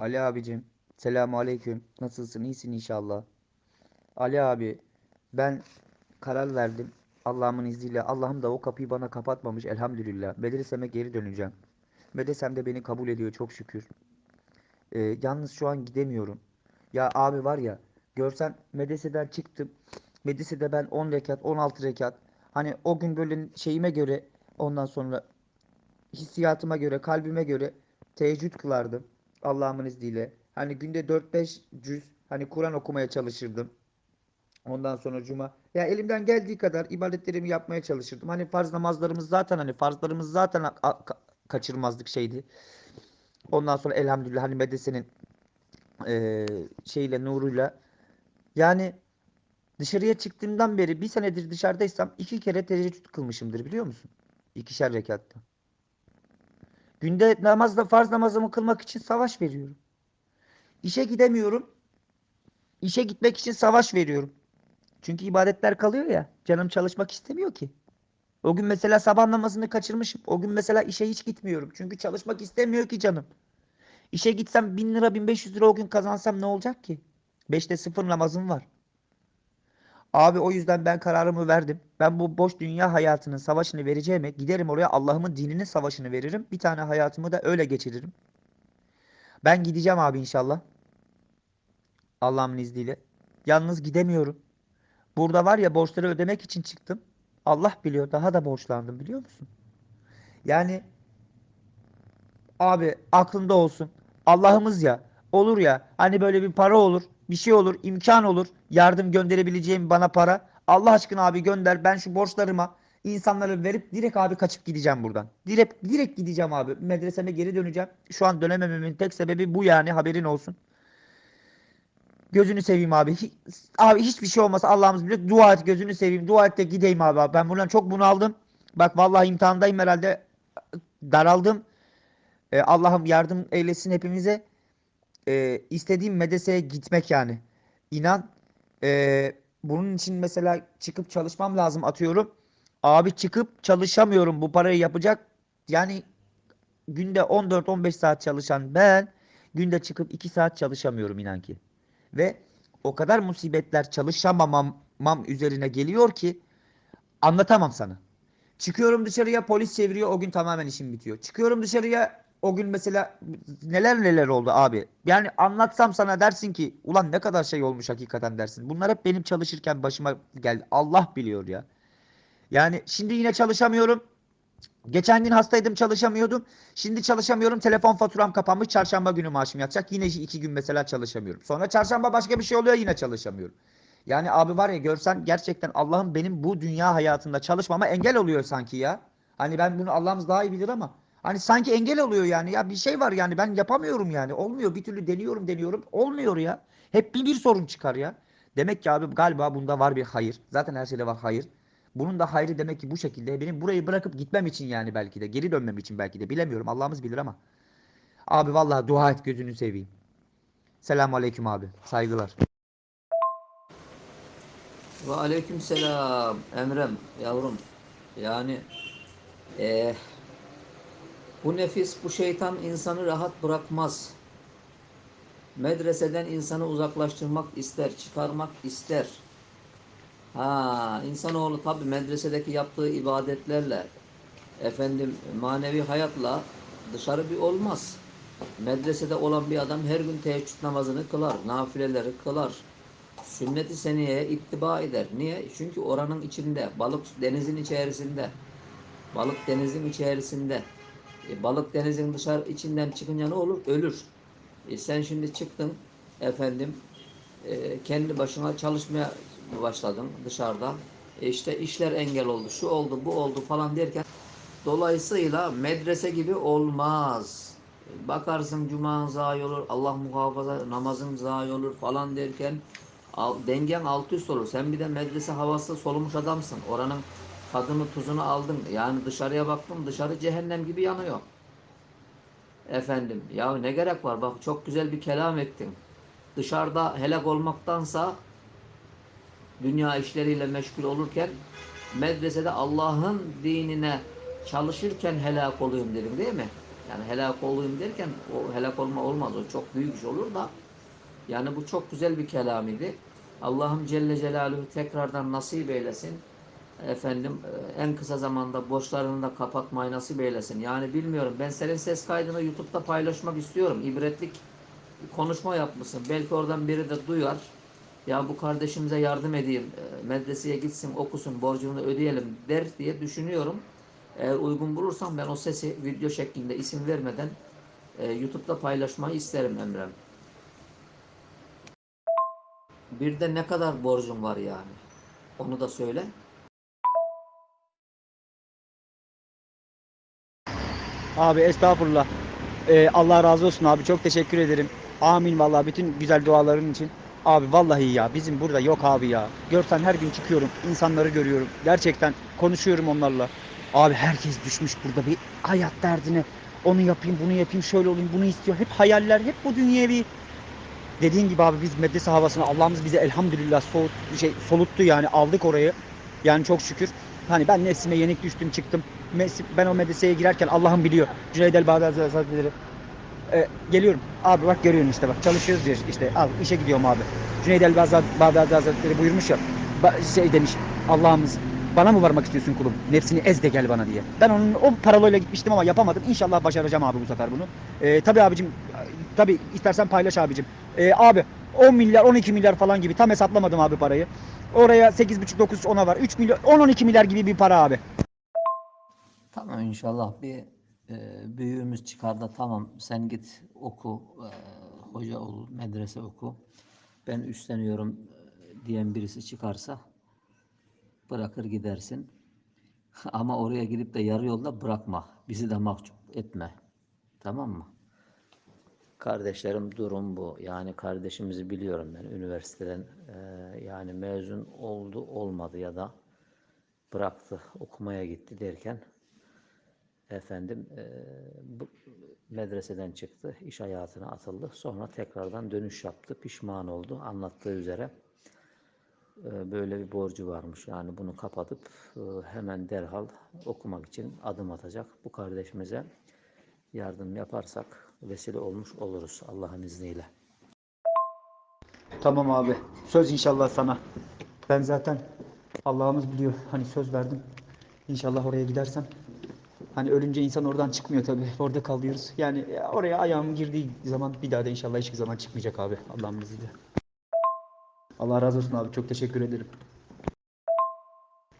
Ali abicim, selamun aleyküm. Nasılsın? İyisin inşallah. Ali abi, ben karar verdim. Allah'ımın izniyle. Allah'ım da o kapıyı bana kapatmamış elhamdülillah. Medreseme geri döneceğim. Medresem de beni kabul ediyor çok şükür. Ee, yalnız şu an gidemiyorum. Ya abi var ya, görsen medreseden çıktım. Medresede ben 10 rekat, 16 rekat. Hani o gün böyle şeyime göre ondan sonra hissiyatıma göre, kalbime göre teheccüd kılardım. Allah'ımın izniyle. Hani günde 4-5 cüz hani Kur'an okumaya çalışırdım. Ondan sonra cuma. Ya elimden geldiği kadar ibadetlerimi yapmaya çalışırdım. Hani farz namazlarımız zaten hani farzlarımız zaten kaçırmazdık şeydi. Ondan sonra elhamdülillah hani medresenin eee, şeyle nuruyla yani dışarıya çıktığımdan beri bir senedir dışarıdaysam iki kere teheccüd kılmışımdır biliyor musun? İkişer rekatta. Günde namazda farz namazımı kılmak için savaş veriyorum. İşe gidemiyorum. İşe gitmek için savaş veriyorum. Çünkü ibadetler kalıyor ya. Canım çalışmak istemiyor ki. O gün mesela sabah namazını kaçırmışım. O gün mesela işe hiç gitmiyorum. Çünkü çalışmak istemiyor ki canım. İşe gitsem 1000 lira 1500 lira o gün kazansam ne olacak ki? 5'te 0 namazım var. Abi o yüzden ben kararımı verdim. Ben bu boş dünya hayatının savaşını vereceğime giderim oraya Allah'ımın dininin savaşını veririm. Bir tane hayatımı da öyle geçiririm. Ben gideceğim abi inşallah. Allah'ın izniyle. Yalnız gidemiyorum. Burada var ya borçları ödemek için çıktım. Allah biliyor daha da borçlandım biliyor musun? Yani abi aklında olsun. Allah'ımız ya olur ya hani böyle bir para olur bir şey olur imkan olur yardım gönderebileceğim bana para. Allah aşkına abi gönder ben şu borçlarıma insanlara verip direkt abi kaçıp gideceğim buradan. Direkt direkt gideceğim abi medreseme geri döneceğim. Şu an dönemememin tek sebebi bu yani haberin olsun. Gözünü seveyim abi. Abi hiçbir şey olmasa Allah'ımız biliyor. Dua et gözünü seveyim. Dua et de gideyim abi. Ben buradan çok bunaldım. Bak vallahi imtihandayım herhalde. Daraldım. Ee, Allah'ım yardım eylesin hepimize. Ee, istediğim medreseye gitmek yani. İnan. ee, bunun için mesela çıkıp çalışmam lazım atıyorum. Abi çıkıp çalışamıyorum bu parayı yapacak. Yani günde 14-15 saat çalışan ben günde çıkıp 2 saat çalışamıyorum inan ki. Ve o kadar musibetler çalışamamam mam üzerine geliyor ki anlatamam sana. Çıkıyorum dışarıya polis çeviriyor o gün tamamen işim bitiyor. Çıkıyorum dışarıya o gün mesela neler neler oldu abi. Yani anlatsam sana dersin ki ulan ne kadar şey olmuş hakikaten dersin. Bunlar hep benim çalışırken başıma geldi. Allah biliyor ya. Yani şimdi yine çalışamıyorum. Geçen gün hastaydım çalışamıyordum. Şimdi çalışamıyorum. Telefon faturam kapanmış. Çarşamba günü maaşım yatacak. Yine iki gün mesela çalışamıyorum. Sonra çarşamba başka bir şey oluyor yine çalışamıyorum. Yani abi var ya görsen gerçekten Allah'ım benim bu dünya hayatında çalışmama engel oluyor sanki ya. Hani ben bunu Allah'ımız daha iyi bilir ama. Hani sanki engel oluyor yani. Ya bir şey var yani ben yapamıyorum yani. Olmuyor. Bir türlü deniyorum deniyorum. Olmuyor ya. Hep bir, bir sorun çıkar ya. Demek ki abi galiba bunda var bir hayır. Zaten her şeyde var hayır. Bunun da hayrı demek ki bu şekilde. Benim burayı bırakıp gitmem için yani belki de. Geri dönmem için belki de. Bilemiyorum. Allah'ımız bilir ama. Abi vallahi dua et gözünü seveyim. Selamun aleyküm abi. Saygılar. Ve aleykümselam Emrem yavrum. Yani eee, bu nefis, bu şeytan insanı rahat bırakmaz. Medreseden insanı uzaklaştırmak ister, çıkarmak ister. Ha, insanoğlu tabi medresedeki yaptığı ibadetlerle, efendim manevi hayatla dışarı bir olmaz. Medresede olan bir adam her gün teheccüd namazını kılar, nafileleri kılar. Sünnet-i seniyeye ittiba eder. Niye? Çünkü oranın içinde, balık denizin içerisinde, balık denizin içerisinde, E, balık denizin dışarı içinden çıkınca ne olur? Ölür. E, sen şimdi çıktın, efendim, e, kendi başına çalışmaya başladın dışarıda. E, işte işler engel oldu, şu oldu, bu oldu falan derken dolayısıyla medrese gibi olmaz. Bakarsın cuman zayi olur, Allah muhafaza namazın zayi olur falan derken dengen alt üst olur. Sen bir de medrese havası solumuş adamsın. Oranın tadını tuzunu aldın. Yani dışarıya baktın dışarı cehennem gibi yanıyor. Efendim ya ne gerek var bak çok güzel bir kelam ettin. Dışarıda helak olmaktansa dünya işleriyle meşgul olurken medresede Allah'ın dinine çalışırken helak olayım dedim değil mi? Yani helak olayım derken o helak olma olmaz. O çok büyük iş olur da yani bu çok güzel bir kelam idi. Allah'ım Celle Celaluhu tekrardan nasip eylesin. Efendim e, en kısa zamanda borçlarını da kapatmayı nasip eylesin. Yani bilmiyorum ben senin ses kaydını YouTube'da paylaşmak istiyorum. İbretlik konuşma yapmışsın. Belki oradan biri de duyar. Ya bu kardeşimize yardım edeyim. e, Medreseye gitsin okusun borcunu ödeyelim der diye düşünüyorum. Eğer uygun bulursam ben o sesi video şeklinde isim vermeden e, YouTube'da paylaşmayı isterim Emrem. Bir de ne kadar borcum var yani? Onu da söyle. Abi estağfurullah. Ee, Allah razı olsun abi. Çok teşekkür ederim. Amin vallahi bütün güzel duaların için. Abi vallahi ya bizim burada yok abi ya. Görsen her gün çıkıyorum. insanları görüyorum. Gerçekten konuşuyorum onlarla. Abi herkes düşmüş burada bir hayat derdine. Onu yapayım, bunu yapayım, şöyle olayım, bunu istiyor. Hep hayaller, hep bu dünyevi. Dediğin gibi abi biz medrese havasını Allah'ımız bize elhamdülillah soğut, şey, soluttu yani aldık orayı. Yani çok şükür. Hani ben nefsime yenik düştüm çıktım. Ben o medreseye girerken Allah'ım biliyor. Cüneyd el Bağdadi Hazretleri. Ee, geliyorum. Abi bak görüyorsun işte bak çalışıyoruz diyor işte. Al işe gidiyorum abi. Cüneyd el Bağdadi Hazretleri buyurmuş ya. şey demiş. Allah'ımız bana mı varmak istiyorsun kulum? Nefsini ez de gel bana diye. Ben onun o paraloyla gitmiştim ama yapamadım. İnşallah başaracağım abi bu sefer bunu. Ee, tabii abicim tabii istersen paylaş abicim. Ee, abi 10 milyar 12 milyar falan gibi tam hesaplamadım abi parayı. Oraya 8,5 9 ona var. 3 milyon 10 12 milyar gibi bir para abi. Tamam inşallah bir e, büyüğümüz çıkar da tamam sen git oku e, hoca ol medrese oku ben üstleniyorum e, diyen birisi çıkarsa bırakır gidersin ama oraya gidip de yarı yolda bırakma bizi de mahcup etme tamam mı? Kardeşlerim durum bu. Yani kardeşimizi biliyorum ben üniversiteden e, yani mezun oldu olmadı ya da bıraktı okumaya gitti derken efendim e, bu medreseden çıktı, iş hayatına atıldı. Sonra tekrardan dönüş yaptı, pişman oldu. Anlattığı üzere e, böyle bir borcu varmış. Yani bunu kapatıp e, hemen derhal okumak için adım atacak. Bu kardeşimize yardım yaparsak vesile olmuş oluruz Allah'ın izniyle. Tamam abi. Söz inşallah sana. Ben zaten Allah'ımız biliyor. Hani söz verdim. İnşallah oraya gidersem. Hani ölünce insan oradan çıkmıyor tabii. Orada kalıyoruz. Yani oraya ayağım girdiği zaman bir daha da inşallah hiçbir zaman çıkmayacak abi. Allah'ın izniyle. Allah razı olsun abi. Çok teşekkür ederim.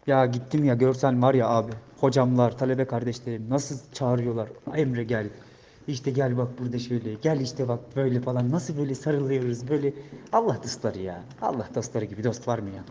Ya gittim ya görsen var ya abi. Hocamlar, talebe kardeşlerim nasıl çağırıyorlar. Emre gel. İşte gel bak burada şöyle. Gel işte bak böyle falan. Nasıl böyle sarılıyoruz böyle. Allah dostları ya. Allah dostları gibi dost var mı ya?